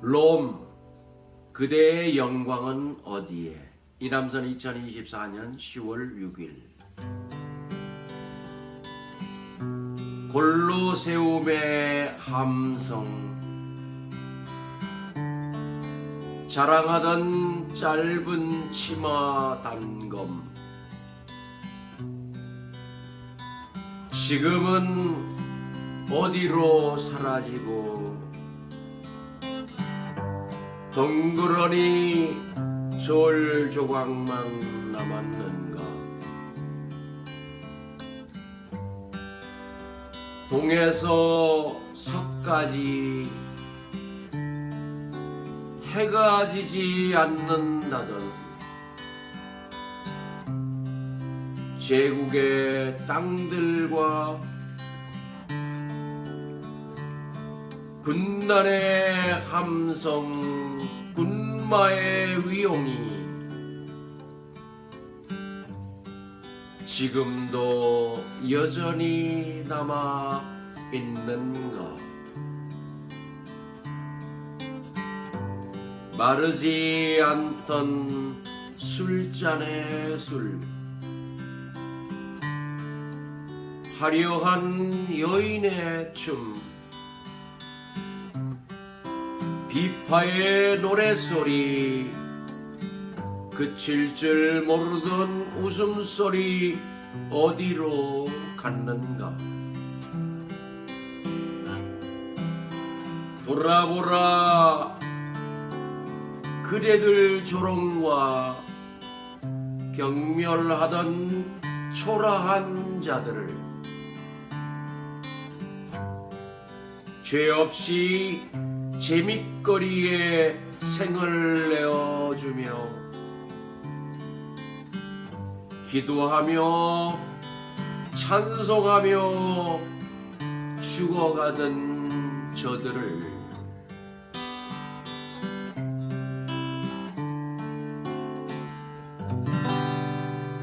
롬 그대의 영광은 어디에? 이남선 2024년 10월 6일. 골로 세움의 함성. 자랑하던 짧은 치마 단검. 지금은 어디로 사라지고 덩그러니 졸 조각만 남았는가? 동에서 서까지 해가 지지 않는다던 제국의 땅들과 군단의 함성 군마의 위용이. 지금도 여전히 남아 있는가 마르지 않던 술잔의 술. 화려한 여인의 춤 비파의 노래소리. 그칠 줄 모르던 웃음소리 어디로 갔는가? 돌아보라. 그대들 조롱과 경멸하던 초라한 자들을 죄 없이 재밌거리에 생을 내어주며 기도하며 찬송하며 죽어가던 저들을